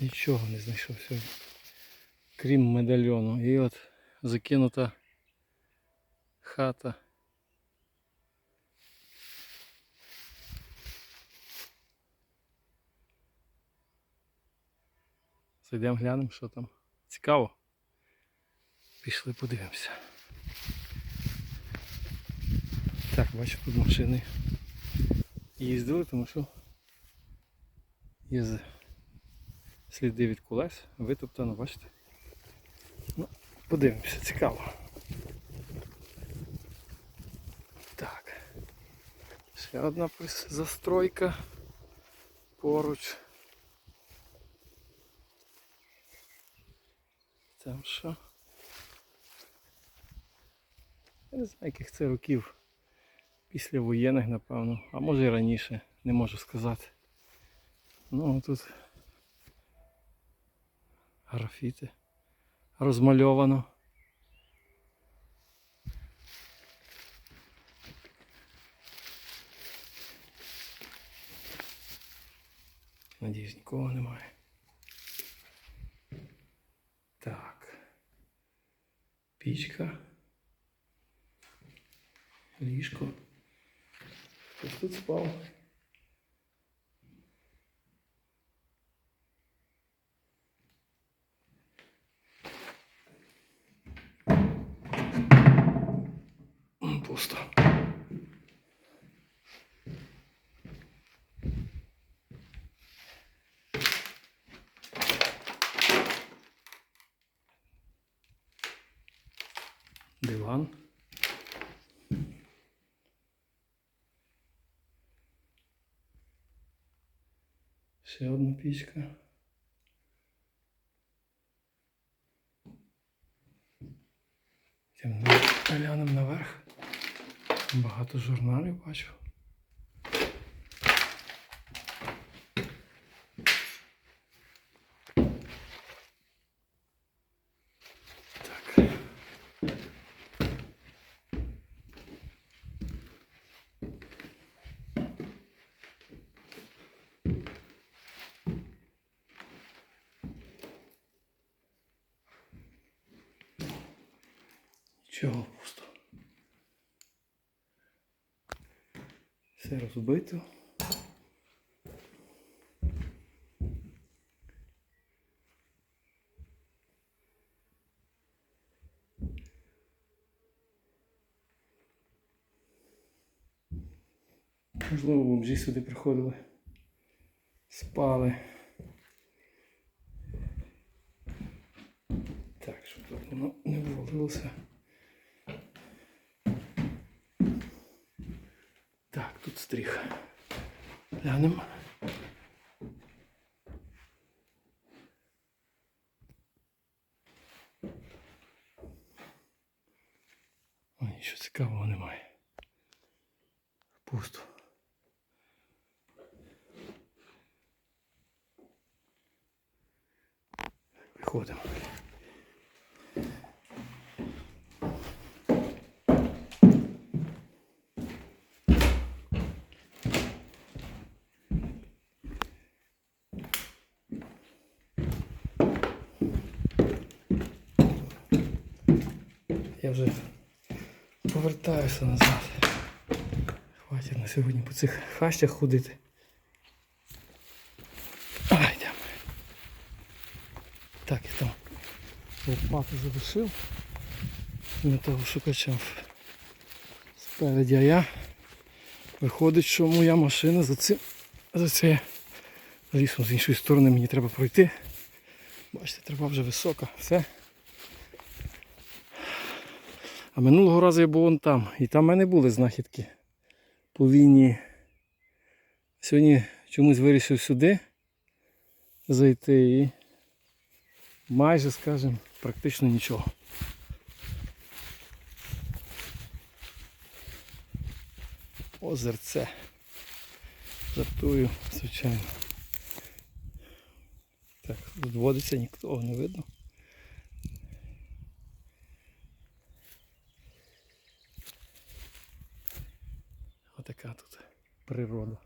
Нічого не знайшов сьогодні. Крім медальйону. І от закинута хата. Зайдемо глянемо, що там. Цікаво. Пішли подивимося. Так, бачу тут машини їздили, тому що з- сліди від колес, витоптано, бачите? Ну, подивимося, цікаво. Так. Ще одна застройка поруч. Там що? Я не знаю, яких це років. Після воєнних, напевно, а може і раніше, не можу сказати. Ну тут графіти розмальовано. Надіюсь, нікого немає. Так. Пічка. Ліжко. Хтось тут спав. М, Пусто. Диван. Ще одна пічка. Тим глянемо наверх. Багато журналів бачу. Нічого пусто. Все розбито. Можливо, бомжі сюди приходили. Спали. Так, щоб воно не ввалилося. Так, тут стріх. Глянемо. Ой, нічого цікавого немає. Пусто. Виходимо. Я вже повертаюся назад. Хватить на сьогодні по цих хащах ходити. А, йдемо. Так, я там лопату залишив. Металошукачем спереді, а я виходить, що моя машина за цим за це лісом з іншої сторони мені треба пройти. Бачите, треба вже висока. Все. А минулого разу я був вон там. І там в мене були знахідки по війні. Сьогодні чомусь вирішив сюди зайти і майже, скажімо, практично нічого. Озерце. Жартую, звичайно. Так, тут водиться, нікого не видно. Отака тут природа.